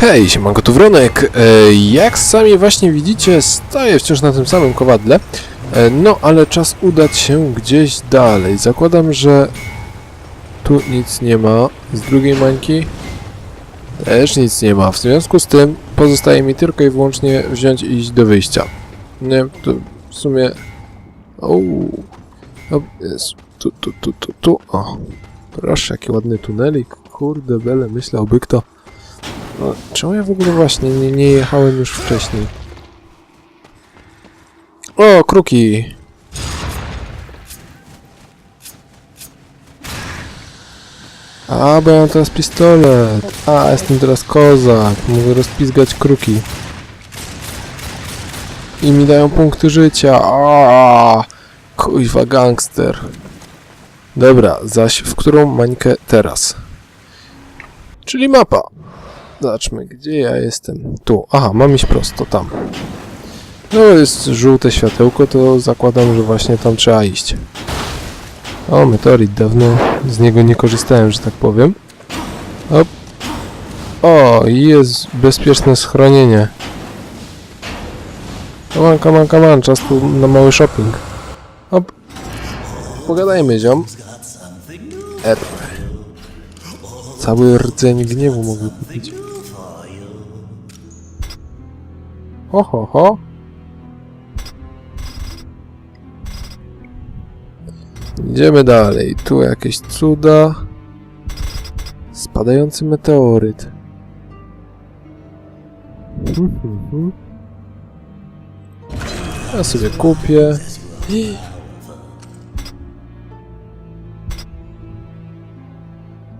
Hej, siemanko, tu Wronek. E, jak sami właśnie widzicie, stoję wciąż na tym samym kowadle. E, no, ale czas udać się gdzieś dalej. Zakładam, że tu nic nie ma. Z drugiej mańki też nic nie ma. W związku z tym pozostaje mi tylko i wyłącznie wziąć i iść do wyjścia. Nie, to w sumie... O, o jest. Tu, tu, tu, tu, tu. O, proszę, jaki ładny tunelik. Kurde, bele, myślałby kto. No, czemu ja w ogóle właśnie nie, nie jechałem już wcześniej? O, kruki! A, bo ja mam teraz pistolet. A, jestem teraz kozak. Mogę rozpizgać kruki. I mi dają punkty życia. A, kuźwa gangster. Dobra, zaś w którą mańkę teraz? Czyli mapa. Zobaczmy, gdzie ja jestem. Tu. Aha, mam iść prosto, tam. No, jest żółte światełko, to zakładam, że właśnie tam trzeba iść. O, meteorit, dawno z niego nie korzystałem, że tak powiem. Hop. O, i jest bezpieczne schronienie. Come on, come on, come on, czas tu na mały shopping. Hop. Pogadajmy, ziom. R. Cały rdzeń gniewu mogę kupić. Ho, ho, ho. Idziemy dalej. Tu jakieś cuda. Spadający meteoryt. Hmm, hmm, hmm. Ja sobie kupię.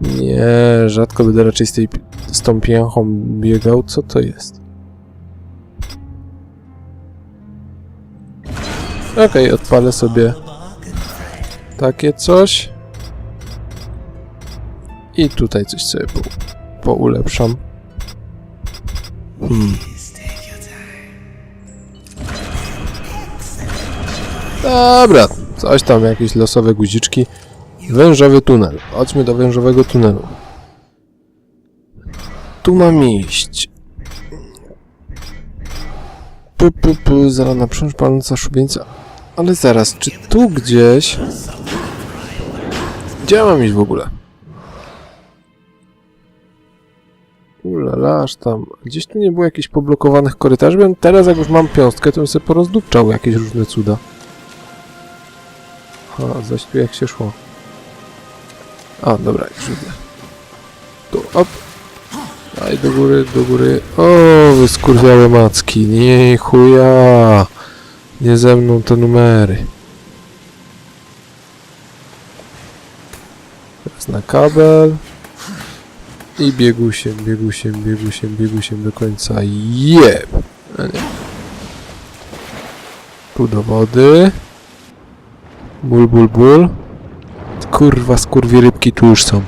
Nie, rzadko będę raczej z, tej, z tą pięchą biegał. Co to jest? Okej, odpalę sobie takie coś. I tutaj coś sobie po, poulepszam. Hmm. Dobra, coś tam, jakieś losowe guziczki. Wężowy tunel. Chodźmy do wężowego tunelu. Tu mam iść. Pu, pu, pu, zarana prząż paląca szubieńca. Ale zaraz, czy tu gdzieś... Gdzie mam iść w ogóle? Ulala, aż tam. Gdzieś tu nie było jakichś poblokowanych korytarzy. Bym teraz, jak już mam piąstkę, to bym sobie porozdupczał jakieś różne cuda. A, zaś tu jak się szło. A, dobra, już widzę. Tu, op. Daj do góry, do góry. O, wyskurwiałe macki. Nie, chuja. Nie ze mną te numery. Teraz na kabel. I biegusiem, biegusiem, biegusiem, biegusiem do końca. Jeb! A nie. Tu do wody. Ból, ból, ból. Kurwa, skurwie rybki tu już są.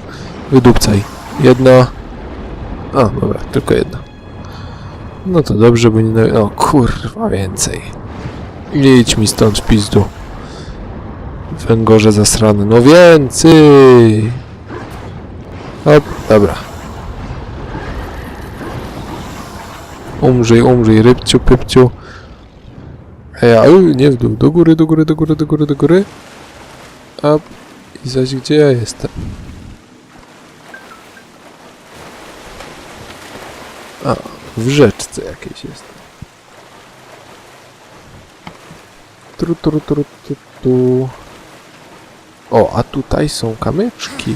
Wydupcaj. Jedna. A, dobra, tylko jedna. No to dobrze, bo nie... No kurwa, więcej. Idź mi stąd pizdu. Węgorze zasrane. No więcej! Hop, dobra. Umrzyj, umrzyj, rybciu, pypciu. Ej, a nie w dół. Do góry, do góry, do góry, do góry, do góry. Hop. I zaś gdzie ja jestem? A, w rzeczce jakiejś jest. Tru, tru, tru, tu. O, a tutaj są kamyczki.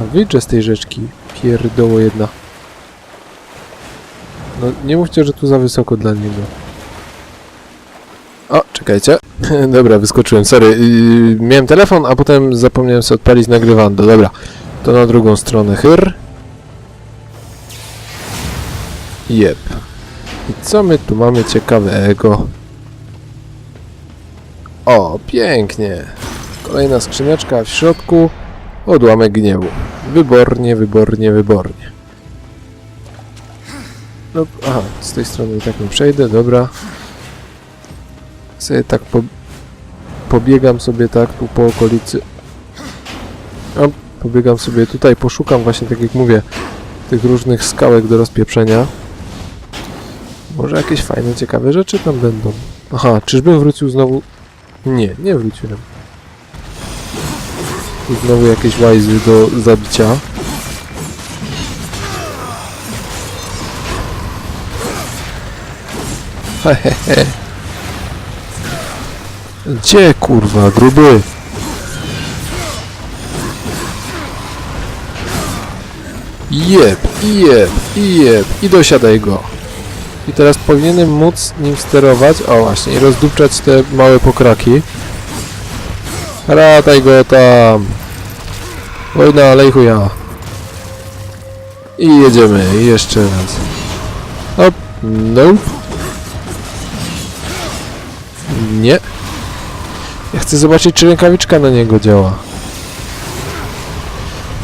A wyjdźże z tej rzeczki. Pierdoło jedna. No, nie mówcie, że tu za wysoko dla niego. O, czekajcie. Dobra, wyskoczyłem, sorry. Yy, miałem telefon, a potem zapomniałem sobie odpalić nagrywando. Dobra, to na drugą stronę chyr. Jep. I co my tu mamy ciekawego? O, pięknie. Kolejna skrzyneczka w środku. Odłamek gniewu. Wybornie, wybornie, wybornie. No, aha, z tej strony i tak nie przejdę, dobra. Sobie tak po, pobiegam sobie tak tu po okolicy. O, pobiegam sobie tutaj, poszukam właśnie tak jak mówię tych różnych skałek do rozpieprzenia. Może jakieś fajne, ciekawe rzeczy tam będą. Aha, czyżbym wrócił znowu... Nie, nie wróciłem. Tu znowu jakieś łajzy do zabicia. Hehehe. Gdzie kurwa, gruby? Jeb, i jeb, i jeb, i dosiadaj go. I teraz powinienem móc nim sterować, o właśnie, i rozdupczać te małe pokraki. Rataj go tam. Wojna, lej chuja. I jedziemy, jeszcze raz. Hop, nope. Nie. Ja chcę zobaczyć, czy rękawiczka na niego działa.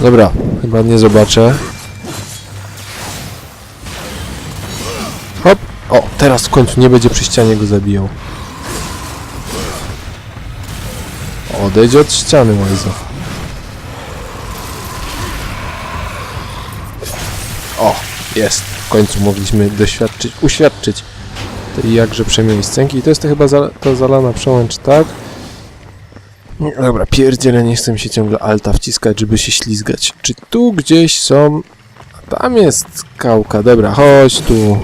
Dobra, chyba nie zobaczę. O, teraz w końcu nie będzie przy ścianie go zabijał. Odejdź od ściany, Łajzo. O, jest. W końcu mogliśmy doświadczyć, uświadczyć tej jakże przemiany scenki. I to jest to chyba za, ta zalana przełącz, tak? Dobra, pierdzielę, nie chcę mi się ciągle alta wciskać, żeby się ślizgać. Czy tu gdzieś są... Tam jest skałka, dobra, chodź tu.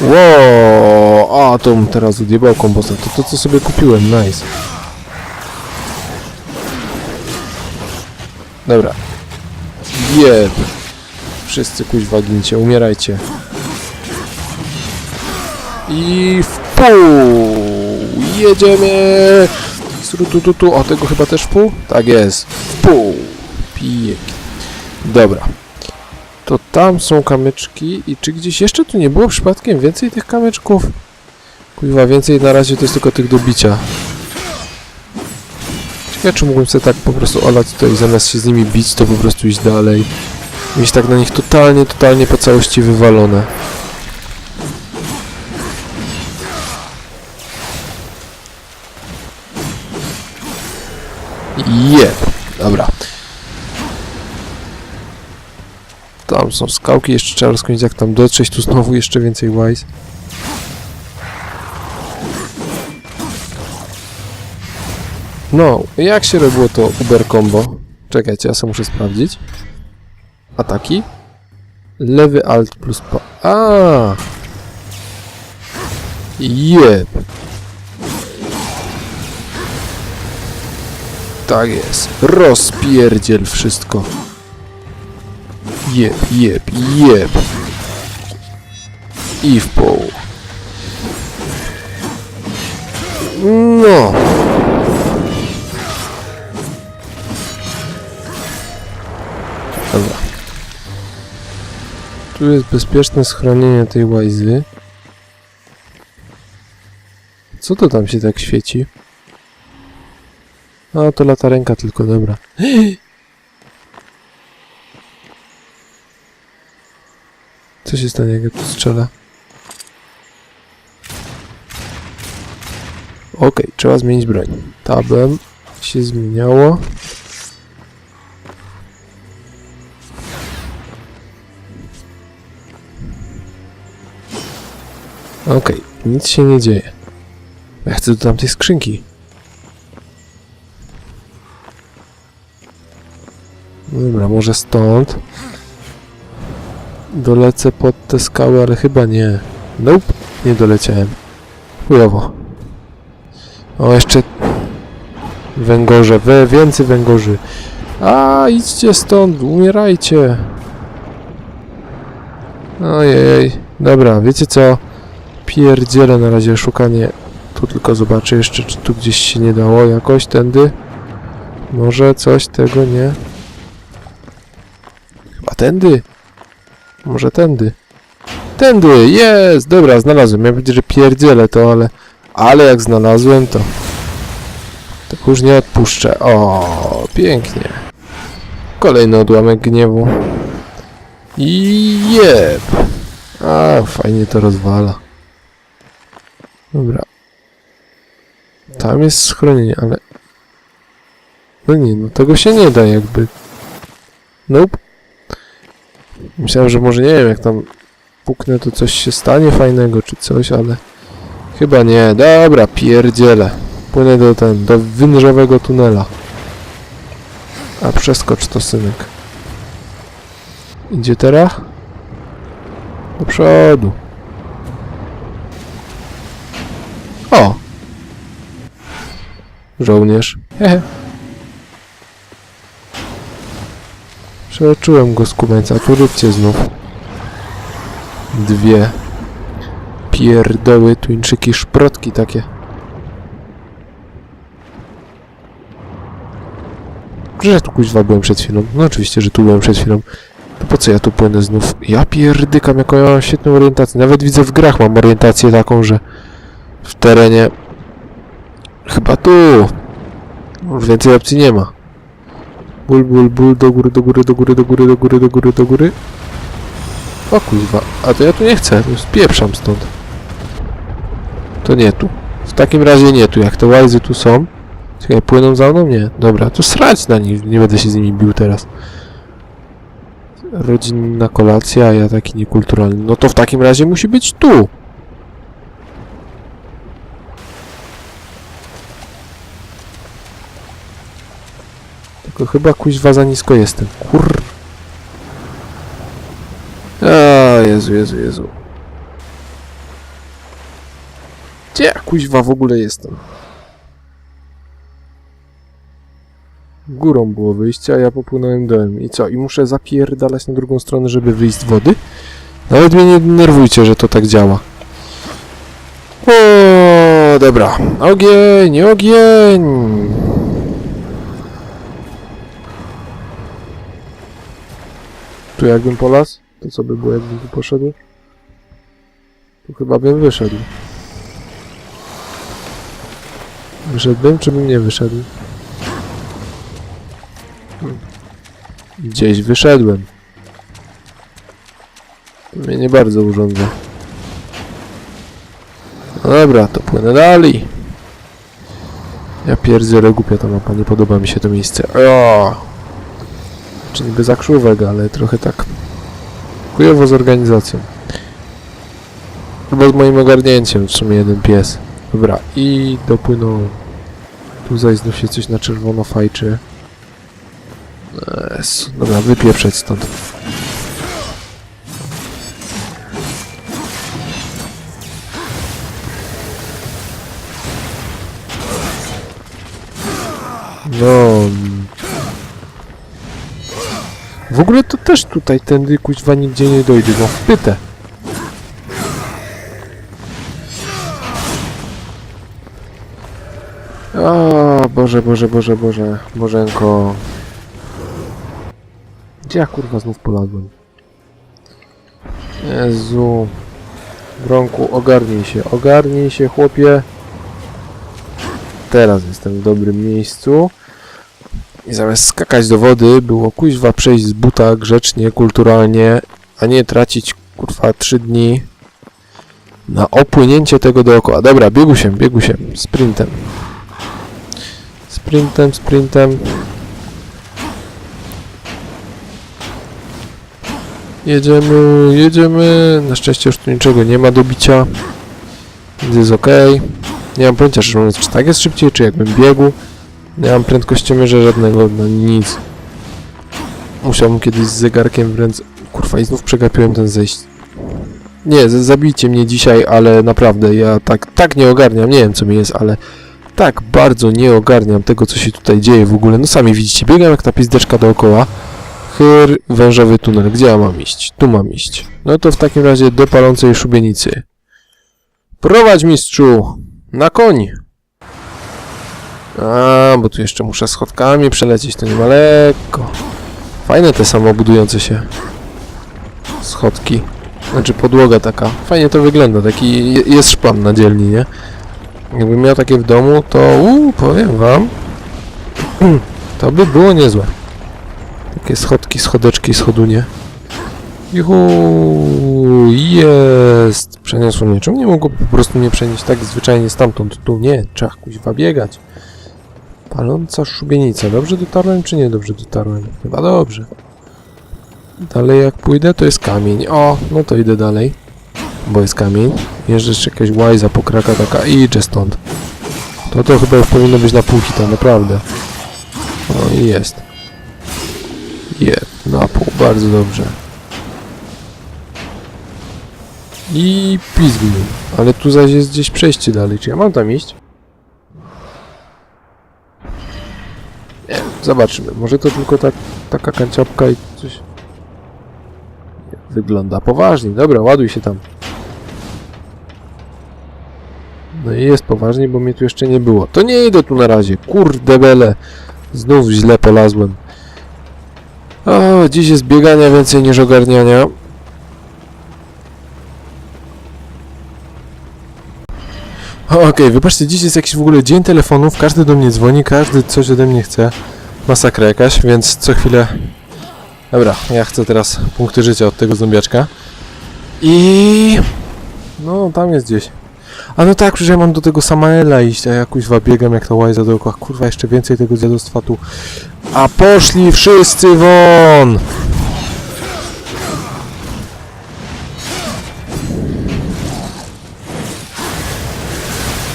Wow, a teraz odjebał kombosa. To to, co sobie kupiłem, nice. Dobra. Jeb. Wszyscy kuźwa gincie, umierajcie. I w pół! Jedziemy! Tu, tu, tu. O, tego chyba też w pół? Tak jest. W pół. Pijek. Dobra. To tam są kamyczki i czy gdzieś jeszcze tu nie było przypadkiem więcej tych kamyczków? Kuźwa, więcej na razie to jest tylko tych do bicia. Ciekawe, czy mógłbym sobie tak po prostu olać i zamiast się z nimi bić, to po prostu iść dalej. Mieć tak na nich totalnie, totalnie po całości wywalone. Jeb. Dobra. Tam są skałki, jeszcze trzeba rozkminić jak tam dotrzeć, tu znowu jeszcze więcej wise. No, jak się robiło to Uber Combo? Czekajcie, ja sobie muszę sprawdzić. Ataki. Lewy alt plus pa... A. Jeb. Tak jest. Rozpierdziel wszystko. Jeb, jeb, jeb. I w pół. No. Dobra. Tu jest bezpieczne schronienie tej łajzy. Co to tam się tak świeci? A, to lata ręka tylko, dobra. Co się stanie, jak ja tu strzelę? Okej, trzeba zmienić broń. Tabem się zmieniało. Okej, nic się nie dzieje. Ja chcę do tamtej skrzynki. Dobra, może stąd. Dolecę pod te skały, ale chyba nie. Nope, nie doleciałem. Chujowo. O, jeszcze... Węgorze, we, więcej węgorzy. A, idźcie stąd, umierajcie. Ojej, dobra, wiecie co? Pierdzielę na razie szukanie. Tu tylko zobaczę jeszcze, czy tu gdzieś się nie dało jakoś tędy. Może coś tego nie. Chyba tędy. Może tędy. Tędy, jest! Dobra, znalazłem. Ja powiedzieć, że pierdzielę to, ale... Ale jak znalazłem, to... To już nie odpuszczę. O, pięknie. Kolejny odłamek gniewu. I jeb. A, fajnie to rozwala. Dobra. Tam jest schronienie, ale... No nie, no tego się nie da jakby Nope. Myślałem, że może nie wiem, jak tam puknę, to coś się stanie fajnego, czy coś, ale... Chyba nie. Dobra, pierdzielę. Płynę do ten, do wynżowego tunela. A przeskocz to, synek. Idzie teraz? Do przodu. O! Żołnierz. Hehe. Przeoczyłem go z kumeńca. Tu róbcie znów. Dwie. Pierdoły, tuńczyki, szprotki takie. Że ja tu kuźwa byłem przed chwilą. No oczywiście, że tu byłem przed chwilą. To po co ja tu płynę znów? Ja pierdykam, jaką ja mam świetną orientację. Nawet widzę w grach mam orientację taką, że w terenie chyba tu. Więcej opcji nie ma. Ból, ból, ból, do góry, do góry, do góry, do góry, do góry, do góry, do góry. O kuźwa, a to ja tu nie chcę, to spieprzam stąd. To nie tu. W takim razie nie tu, jak te łajzy tu są. Czekaj, płyną za mną? Nie. Dobra, to srać na nich, nie będę się z nimi bił teraz. Rodzinna kolacja, ja taki niekulturalny. No to w takim razie musi być tu. Tylko chyba kuźwa za nisko jestem. Kur... A, Jezu, Jezu, Jezu. Gdzie ja kuźwa w ogóle jestem? Górą było wyjście, a ja popłynąłem dołem. I co? I muszę zapierdalać na drugą stronę, żeby wyjść z wody? Nawet mnie nie denerwujcie, że to tak działa. O, dobra. Ogień, ogień! Tu jakbym polas? To co by było, jakbym tu poszedł? Tu chyba bym wyszedł. Wyszedłbym, czy bym nie wyszedł? Gdzieś wyszedłem. To mnie nie bardzo urządza. No dobra, to płynę dalej. Ja pierdzielę głupia ta mapa, nie podoba mi się to miejsce. O! Czy niby zakrzówek, ale trochę tak chujowo z organizacją. Chyba z moim ogarnięciem w sumie jeden pies. Dobra, i dopłynąłem. Tu zaś znów się coś na czerwono fajczy. Jezu, dobra, wypieprzeć stąd. No. W ogóle to też tutaj tędy kuźwa nigdzie nie dojdzie, no pytę. O, Boże, Boże, Boże, Boże, Bożenko. Gdzie ja kurwa znów poladłem? Jezu. Bronku, ogarnij się, ogarnij się, chłopie. Teraz jestem w dobrym miejscu. I zamiast skakać do wody, było kuźwa przejść z buta grzecznie, kulturalnie, a nie tracić kurwa trzy dni na opłynięcie tego dookoła. Dobra, biegu się, biegu się, sprintem. Sprintem, sprintem. Jedziemy, jedziemy. Na szczęście już tu niczego nie ma do bicia. Więc jest ok. Nie mam pojęcia, czy tak jest szybciej, czy jakbym biegł. Nie mam prędkościomierza żadnego, no nic. Musiałbym kiedyś z zegarkiem w ręce... Kurwa, i znów przegapiłem ten zejść. Nie, zabijcie mnie dzisiaj, ale naprawdę, ja tak, tak nie ogarniam, nie wiem co mi jest, ale tak bardzo nie ogarniam tego, co się tutaj dzieje w ogóle. No sami widzicie, biegam jak ta pizdeczka dookoła. Chyr, wężowy tunel. Gdzie ja mam iść? Tu mam iść. No to w takim razie do palącej szubienicy. Prowadź, mistrzu! Na koń! A, bo tu jeszcze muszę schodkami przelecieć, to nie lekko. Fajne te samobudujące się schodki. Znaczy podłoga taka. Fajnie to wygląda, taki je- jest szpan na dzielni, nie? Jakbym miał takie w domu, to uu, powiem wam, to by było niezłe. Takie schodki, schodeczki, schodunie. Juhu, jest! Przeniosło mnie. Czemu nie mogło po prostu mnie przenieść tak zwyczajnie stamtąd? Tu nie, trzeba kuźwa biegać. Paląca szubienica. Dobrze dotarłem, czy nie dobrze dotarłem? Chyba dobrze. Dalej jak pójdę, to jest kamień. O, no to idę dalej. Bo jest kamień. Jeżdżę jeszcze jakaś łajza pokraka taka i idzie stąd. To to chyba już powinno być na pół hita, naprawdę. O i jest. Je, na pół, bardzo dobrze. I pizgni. Ale tu zaś jest gdzieś przejście dalej. Czy ja mam tam iść? Nie, zobaczymy. Może to tylko tak, taka kanciapka i coś... Wygląda poważnie. Dobra, ładuj się tam. No i jest poważnie, bo mnie tu jeszcze nie było. To nie idę tu na razie. Kurde bele. Znów źle polazłem. O, dziś jest biegania więcej niż ogarniania. Okej, wybaczcie, dziś jest jakiś w ogóle dzień telefonów, każdy do mnie dzwoni, każdy coś ode mnie chce. Masakra jakaś, więc co chwilę... Dobra, ja chcę teraz punkty życia od tego zombiaczka. I... No, tam jest gdzieś. A no tak, przecież ja mam do tego Samaela iść, a ja kuźwa biegam jak ta łajza dookoła. Kurwa, jeszcze więcej tego dziadostwa tu. A poszli wszyscy won!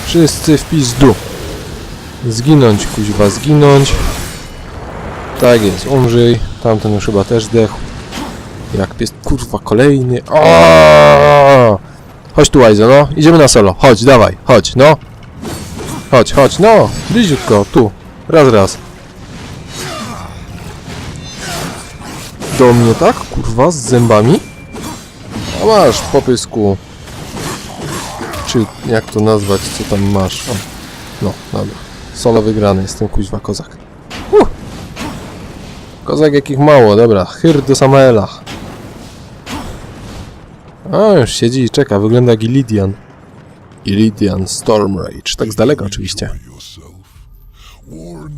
Wszyscy w pizdu. Zginąć, kuźwa, zginąć. Tak jest, umrzyj. Tamten już chyba też zdechł. Jak jest, kurwa, kolejny. O! Chodź tu, Łajzo, no. Idziemy na solo. Chodź, dawaj, chodź, no. Chodź, chodź, no. Bliziutko, tu. Raz, raz. Do mnie tak, kurwa, z zębami? A masz, popysku. Czy jak to nazwać, co tam masz? O. No, dobra. Solo wygrany, jestem kuźwa kozak. Uh. Kozak jakich mało, dobra. Hyr do Samaela. A, już siedzi i czeka, wygląda jak Ilidian. Ilidian Storm tak z daleka oczywiście.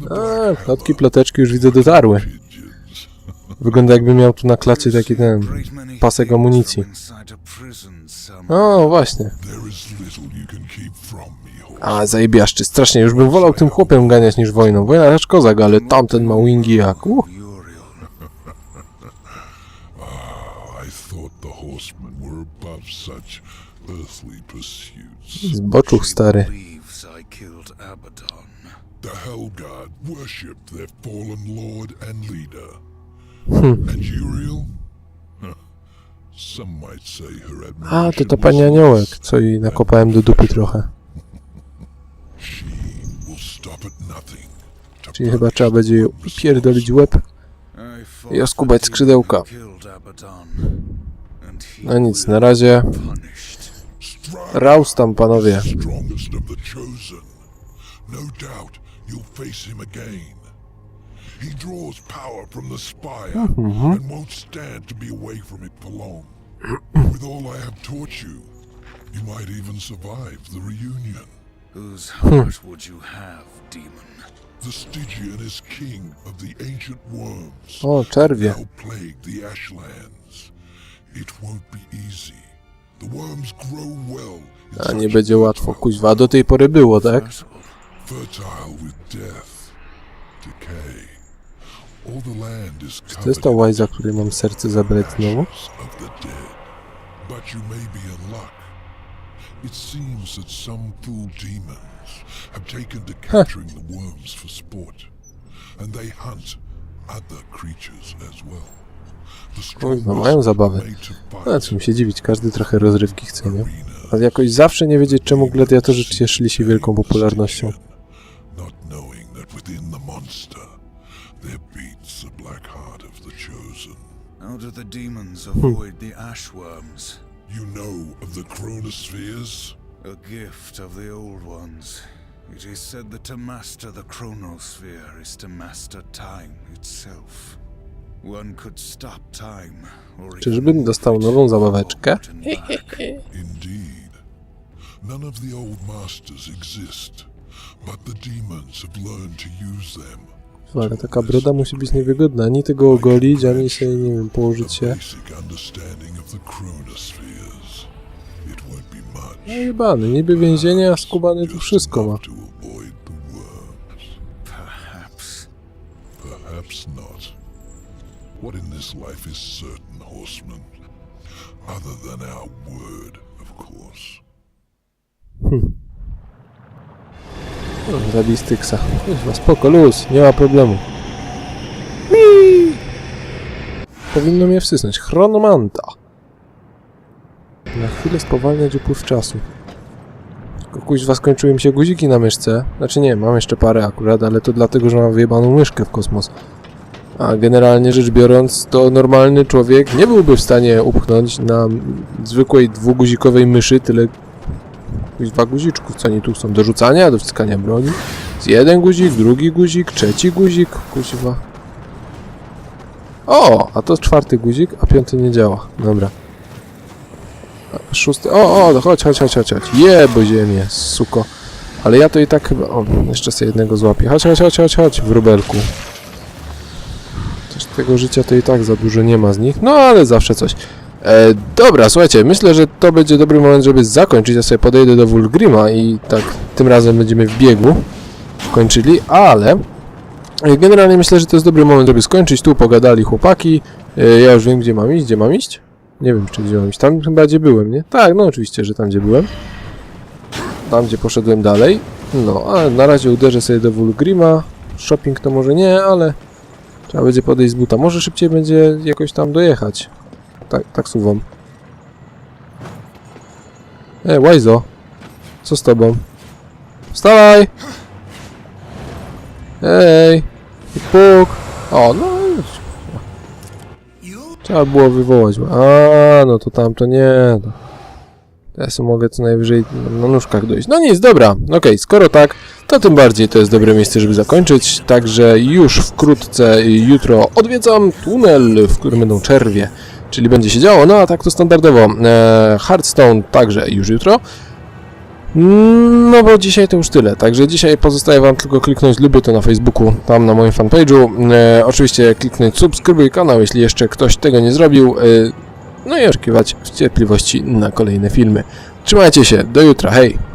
A, plotki, ploteczki już widzę dotarły. Wygląda jakby miał tu na klacie taki ten pasek amunicji. O, właśnie. A, zajebiaszczy, strasznie, już bym wolał tym chłopem ganiać niż wojną. Wojna też kozak, ale tamten ma wingi jak... Uh. Pursuits. Zboczuch stary. The Hellguard worshipped their fallen lord and leader. Hmm. And Uriel? Huh. Some might say her A, to ta pani aniołek, co jej nakopałem do dupy trochę. She will stop at nothing to Czyli chyba trzeba będzie jej pierdolić łeb. I oskubać skrzydełka. demon who killed Abaddon, and he No nic, na razie. Raus tam, panowie. strongest of the chosen. No doubt you'll face him again. He draws power from the spire mm-hmm. and won't stand to be away from it for long. With all I have taught you, you might even survive the reunion. Whose heart hmm. would you have, demon? The Stygian is king of the ancient worms. Oh, o, czerwie. Now plague the Ashlands. It won't be easy. The worms grow well. in A nie będzie łatwo, kuźwa. Do tej pory było, tak? Fertile. fertile with death, decay. Is To jest ta łajza, której mam serce zabrać znowu? But you may be in luck. It seems that some fool demons have taken to capturing the worms for sport, and they hunt other creatures as well. The Kurwa, mają to A czym się dziwić, każdy trochę rozrywki chce, nie? Ale jakoś zawsze nie wiedzieć, czemu gladiatorzy cieszyli się wielką popularnością. How do the demons avoid the ashworms? You know of the chronospheres? A gift of the old ones. It is said that to master the chronosphere is to master time itself. One could stop time, or Czyżbym even dostał nową zabaweczkę? forward and back. Indeed. None of the old masters exist, but the demons have learned to use them. Ale taka broda musi być niewygodna. Ani tego ogolić, ani się, nie wiem, położyć się. No jebany, niby więzienie, a skubany tu wszystko ma. What in this life is certain, horseman? Other than our word, of course. Zabij Styksa. Kurwa, spoko, luz, nie ma problemu. Whee! Powinno mnie wsysnąć. Chronomanta. Na chwilę spowalniać upływ czasu. Kuźwa skończyły mi się guziki na myszce. Znaczy nie, mam jeszcze parę akurat, ale to dlatego, że mam wyjebaną myszkę w kosmos. A generalnie rzecz biorąc, to normalny człowiek nie byłby w stanie upchnąć na zwykłej dwuguzikowej myszy tyle dwa guziczków, co oni tu są do rzucania, do wciskania broni. Z jeden guzik, drugi guzik, trzeci guzik, kuźwa. O, a to czwarty guzik, a piąty nie działa. Dobra. A Szósty, o, o, chodź, chodź, chodź, chodź, chodź. Jebo ziemię, suko. Ale ja to i tak chyba, o, jeszcze sobie jednego złapię. Chodź, chodź, chodź, chodź, chodź, wróbelku. Też tego życia to i tak za dużo nie ma z nich, no ale zawsze coś. E, dobra, słuchajcie, myślę, że to będzie dobry moment, żeby zakończyć. Ja sobie podejdę do Wulgrima i tak tym razem będziemy w biegu kończyli, ale e, generalnie myślę, że to jest dobry moment, żeby skończyć. Tu pogadali chłopaki. E, ja już wiem, gdzie mam iść. Gdzie mam iść? Nie wiem, czy gdzie mam iść. Tam chyba, gdzie byłem, nie? Tak, no oczywiście, że tam, gdzie byłem. Tam, gdzie poszedłem dalej. No, a na razie uderzę sobie do Wulgrima. Shopping to może nie, ale trzeba będzie podejść z buta. Może szybciej będzie jakoś tam dojechać tak, taksówą. E, Łajzo. Co z tobą? Wstawaj! Ej! I Puk! O, no. Trzeba było wywołać. A, no to tamto nie. No. Ja sobie mogę co najwyżej na nóżkach dojść. No nic, dobra. Okej, skoro tak, to tym bardziej to jest dobre miejsce, żeby zakończyć. Także już wkrótce jutro odwiedzam tunel, w którym będą czerwie czyli będzie się działo. No a tak to standardowo. E, Hearthstone także już jutro. Mm, No bo dzisiaj to już tyle. Także dzisiaj pozostaje Wam tylko kliknąć lubię to na Facebooku, tam na moim fanpage'u. E, oczywiście kliknąć subskrybuj kanał, jeśli jeszcze ktoś tego nie zrobił. E, no i oczekiwać w cierpliwości na kolejne filmy. Trzymajcie się, do jutra, hej!